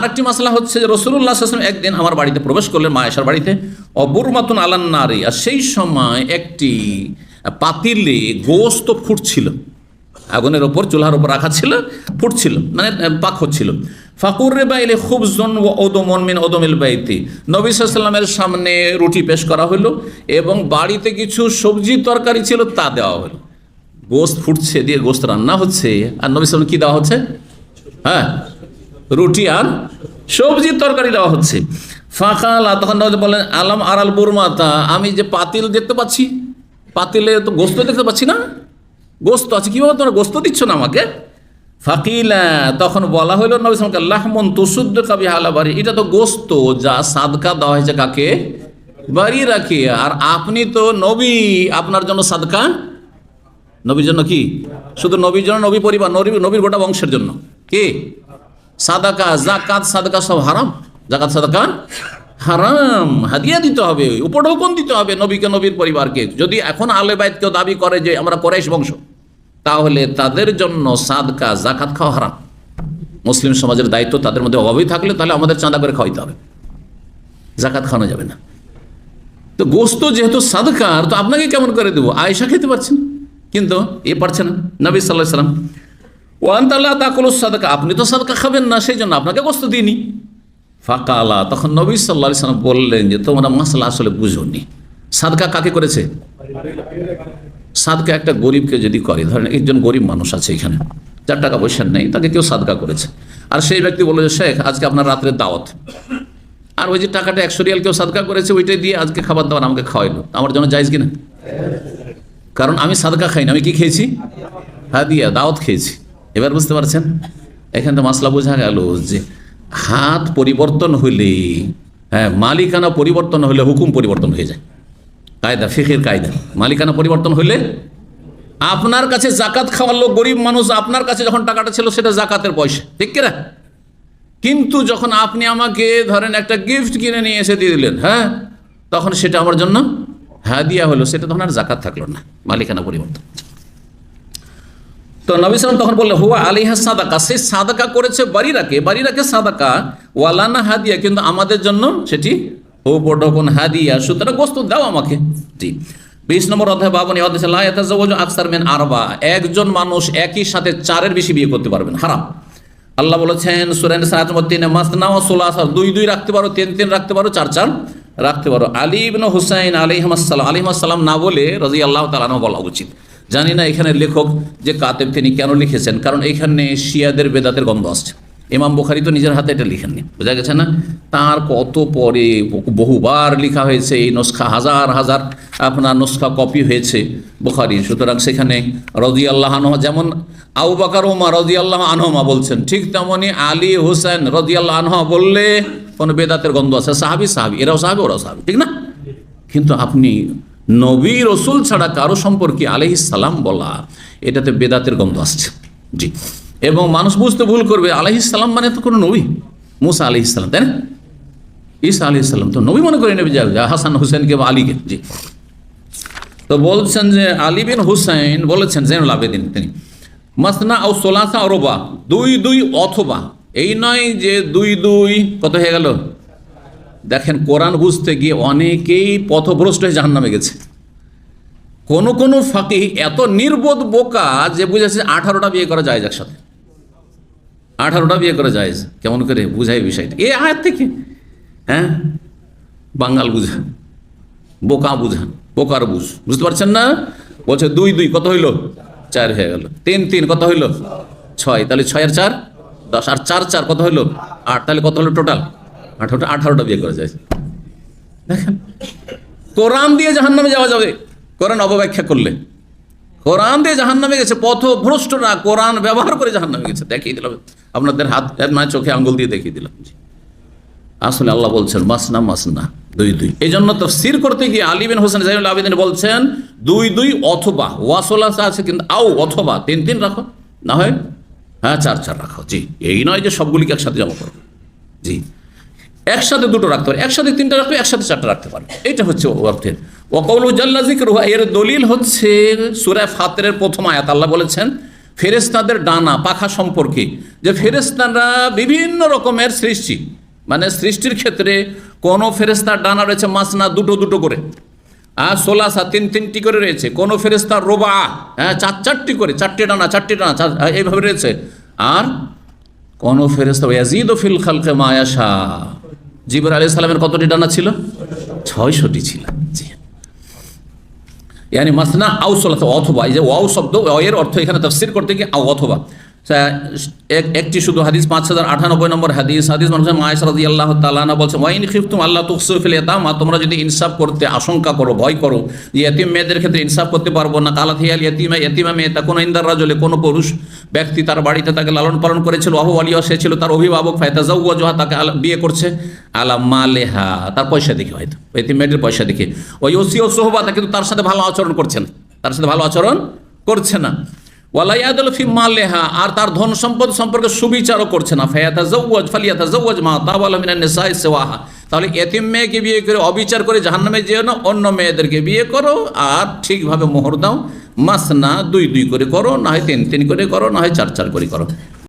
আর একটি মশলা হচ্ছে যে রসুল্লাহ আসলাম একদিন আমার বাড়িতে প্রবেশ করলেন মায়েশার বাড়িতে, অবুরমাতুন আলান্নারি আর সেই সময় একটি পাতিলে গোস্ত ফুটছিল। আগুনের ওপর, চুলার ওপর রাখা ছিল, ফুটছিল মানে পাক হচ্ছিল। ফাকুর রে বাইলে খুব জন ও ওদমন মিন ওদমিল বাইতি। নবী সাল্লামের সামনে রুটি পেশ করা হলো এবং বাড়িতে কিছু সবজি তরকারি ছিল তা দেওয়া হলো গোস্ত ফুটছে, দিয়ে গোস্ত রান্না হচ্ছে। আর নবী সাল্লাম কি দেওয়া হচ্ছে? হ্যাঁ? রুটি আর সবজির তরকারি দেওয়া হচ্ছে। ফাঁকালা তখন নবী বলেন আলাম আরাল বুরমাতা, আমি যে পাতিল দেখতে পাচ্ছি, পাতিলে তো গোস্ত দেখতে পাচ্ছি না। গোস্ত আছে, কীভাবে তোমরা গোস্ত দিচ্ছ না আমাকে? ফাকিলা, তখন বলা হইল, নবী সালামকে লাহমন তুসুদ্দ কাবি হালা বাড়ি এটা তো গোস্ত যা সাদকা দেওয়া হয়েছে কাকে? বাড়ি রাখি, আর আপনি তো নবী, আপনার জন্য সাদকা? নবীর জন্য কি? শুধু নবীর জন্য নবী পরিবার, নবী, নবীর গোটা বংশের জন্য। কি? সাদাকা, জাকাত, সাদাকা সব হারাম। জাকাত, সাদাকা হারাম। হাদিয়া দিতে হবে, উপঢৌকন দিতে হবে নবীকে, নবীর পরিবারকে। যদি এখন আলে বাইত কেউ দাবি করে যে আমরা কোরাইশ বংশ, তাহলে তাদের জন্য সাদকা, জাকাত খাওয়া হারাম। মুসলিম সমাজের দায়িত্ব তাদের মধ্যে অভাবই থাকলে তাহলে আমাদের চাঁদা করে খাওয়াইতে হবে। জাকাত খাওয়ানো যাবে না। তো গোস্ত যেহেতু সাদকার, তো আপনাকে কেমন করে দেবো? আয়সা খেতে পারছেন, কিন্তু এ পারছে না। নবী সাল্লাহ সাল্লাম ওয়ান তাল্লাহ তাকুল সাদকা, আপনি তো সাদকা খাবেন না সেই জন্য আপনাকে গোস্ত দিইনি। ফাঁকালা, তখন নবী সাল্লাহ সাল্লাম বললেন যে, তোমরা মশলা আসলে বুঝোনি। সাদকা কাকে করেছে? সাদকা একটা গরিবকে যদি করে, ধরেন একজন গরিব মানুষ আছে এখানে, যার টাকা পয়সা নেই, তাকে কেউ সাদকা করেছে। আর সেই ব্যক্তি বলল যে, শেখ, আজকে আপনার রাত্রে দাওয়াত। আর ওই যে টাকাটা একশো রিয়াল কেউ সাদকা করেছে, ওইটাই দিয়ে আজকে খাবার দাবার আমাকে খাওয়াইলো। আমার জন্য যাইজ কিনা? কারণ আমি সাদকা খাই না আমি কি খেয়েছি? হাদিয়া, দাওয়াত খেয়েছি। এবার বুঝতে পারছেন? এখানে তো মাসলা বোঝা গেল যে হাত পরিবর্তন হইলে হ্যাঁ মালিকানা পরিবর্তন হলে হুকুম পরিবর্তন হয়ে যায়। কায়দা, ফিখের কায়দা। মালিকানা পরিবর্তন হইলে আপনার কাছে জাকাত খাওয়ার লোক গরিব মানুষ, আপনার কাছে যখন টাকাটা ছিল সেটা জাকাতের পয়সা। ঠিক কিনা? কিন্তু যখন আপনি আমাকে ধরেন একটা গিফট কিনে নিয়ে এসে দিয়ে দিলেন হ্যাঁ তখন সেটা আমার জন্য হ্যাঁ দিয়া হলো, সেটা তখন আর জাকাত থাকল না, মালিকানা পরিবর্তন। তো নবী সালাম তখন বললে হুয়া আলিহা সাদাকা। সে সাদাকা করেছে বাড়িরাকে। বাড়িরাকে সাদাকা, ওয়ালানা হাদিয়া, কিন্তু আমাদের জন্য সেটি ও বড়কন হাদিয়া। সুতরাং গোস্ত দাও আমাকে। জি। বিশ নম্বর অধ্যায়, বাবনী আকসার মেন আরবা। একজন মানুষ একই সাথে চারের বেশি বিয়ে করতে পারবেন হারাম। আল্লাহ বলেছেন সুরেন সাহায্যমতিনে মাসনা ও সোলাসার দুই দুই রাখতে পারো, তিন তিন রাখতে পারো, চার চার রাখতে পারো। আলী ইবনে হুসাইন আলিহাসাল্লাম আলিহাসাল্লাম না বলে রাজি আল্লাহ তালানো বলা উচিত। জানি না এখানে লেখক যে কাতেব তিনি কেন লিখেছেন, কারণ এখানে শিয়াদের বেদাতের গন্ধ আসছে। ইমাম বুখারি তো নিজের হাতে এটা লিখেননি, বোঝা গেছে না? তার কত পরে বহুবার লেখা হয়েছে, এই নস্খা হাজার হাজার আপনার নস্খা কপি হয়েছে বুখারি। সুতরাং সেখানে রদি আল্লাহ আনহা, যেমন আউ বাকার ওমা রদি আল্লাহ আনহমা বলছেন, ঠিক তেমনি আলী হোসেন রদি আল্লাহ আনহা বললে কোনো বেদাতের গন্ধ আছে সাহাবি সাহাবি, এরাও সাহাবি, ওরাও সাহাবি, ঠিক না? কিন্তু আপনি নবী রসুল ছাড়া কারও সম্পর্কে আলহ সালাম বলা, এটাতে বেদাতের গন্ধ আসছে। জি। এবং মানুষ বুঝতে ভুল করবে আলহ সালাম মানে তো কোনো নবী। মুসা আলহ ইসলাম তাই না? ঈসা আলি ইসলাম তো নবী মনে করে নেবে, যা হাসান হুসেনকে বা আলীকে, জি। তো বলছেন যে আলী বিন হুসাইন, বলেছেন জেনুল আবেদিন তিনি, মাসনা ও সোলাসা অরবা দুই দুই অথবা, এই নয় যে দুই দুই, কত হয়ে গেল? দেখেন কোরআন বুঝতে গিয়ে অনেকেই পথভ্রষ্ট হয়ে জাহান নামে গেছে। কোন, কোনো ফাঁকি এত নির্বোধ বোকা যে বুঝেছে আঠারোটা বিয়ে করা যায় একসাথে। আঠারোটা বিয়ে করা যায় কেমন করে বুঝাই বিষয়টা। এ আয়াত থেকে। হ্যাঁ? বাঙ্গাল বুঝান বোকা বুঝান বোকার বুঝ। বুঝতে পারছেন না? বলছে দুই দুই, কত হইল? চার হয়ে গেল। তিন তিন, কত হইল? ছয়। তাহলে ছয়ের চার? দশ। আর চার চার, কত হইল? আট। তাহলে কত হলো টোটাল? আঠারোটা আঠারোটা বিয়ে করা যায়। দেখেন, কোরআন দিয়ে জাহান নামে যাওয়া যাবে। কোরআন অপব্যাখ্যা করলে। কোরআন দিয়ে জাহান নামে গেছে পথ ভ্রষ্টরা কোরআন ব্যবহার করে জাহান নামে গেছে। দেখিয়ে দিলাম, আপনাদের হাত মানে চোখে আঙ্গুল দিয়ে দেখিয়ে দিলাম। আসলে আল্লাহ বলছেন, মাসনা মাসনা, দুই দুই। এই জন্য তো স্থির করতে গিয়ে আলিবিন হোসেন জাইনুল আবেদিন বলছেন, দুই দুই অথবা ওয়াসোলাস আছে কিন্তু আও, অথবা, তিন তিন রাখো। না হয় হ্যাঁ চার চার রাখো। জি, এই নয় যে সবগুলিকে একসাথে জমা করো। জি। একসাথে দুটো রাখতে পারে, একসাথে তিনটা রাখবে একসাথে চারটা রাখতে পারে। এটা হচ্ছে অর্থের ওকৌল জাল্লা জিক্র এর দলিল হচ্ছে সুরায় ফাতের প্রথম আয়াত। আল্লাহ বলেছেন ফেরেস্তাদের ডানা, পাখা সম্পর্কে, যে ফেরেস্তারা বিভিন্ন রকমের সৃষ্টি। মানে সৃষ্টির ক্ষেত্রে কোনো ফেরেস্তার ডানা রয়েছে মাসনা দুটো দুটো করে, আর সোলাসা তিন তিনটি করে রয়েছে। কোনো ফেরেস্তার রোবা হ্যাঁ চার চারটি করে, চারটে ডানা, চারটি ডানা এইভাবে রয়েছে। আর কোন ফেরেস্তা ইয়াজিদ ফিল খালকে মায়াশা জিবর আলি সালামের কতটি ডানা ছিল? ছয়শটি ছিল। ইয়ানি মাসনা আউসলাত অথবা এই যে ওয়াও শব্দ এর অর্থ এখানে তফসির করতে গিয়ে আও অথবা। এক- একটি শুধু হাদিস, পাঁচ হাজার আটানব্বই নম্বর হাদিস হাদিস মানুষ মায়েশ রাজি আল্লাহ তালানা বলছে, ওয়াইন খিফতুম আল্লাহ তুকসুফিল এতামা তোমরা যদি ইনসাফ করতে আশঙ্কা করো, ভয় করো, যে এতিম মেয়েদের ক্ষেত্রে ইনসাফ করতে পারব না কালা থিয়াল এতিমা এতিমা মেয়ে তা কোনো ইন্দার রাজলে, কোনো পুরুষ ব্যক্তি তার বাড়িতে তাকে লালন পালন করেছিল অহু আলিয়া সে ছিল তার অভিভাবক ফায়তাজাউজহা তাকে বিয়ে করছে। আলা মালেহা, তার পয়সা দেখে হয়তো এতিম মেয়েদের পয়সা দেখে। ওই ওসি ও সোহবাতা কিন্তু তার সাথে ভালো আচরণ করছে না তার সাথে ভালো আচরণ করছে না। ফি আর তার ধন সম্পদ সম্পর্কে সুবিচারও করছে না। ফায়াতা জৌজ ফালিয়াতা জৌজ মা তাওয়াল মিনান নিসাই সেওয়াহা। তাহলে এতিম মেয়েকে বিয়ে করে অবিচার করে জাহান্নামে যেও না, অন্য মেয়েদেরকে বিয়ে করো আর ঠিকভাবে মোহর দাও। মাস না দুই দুই করে করো, না হয় তিন তিন করে করো, না হয় চার চার করে করো।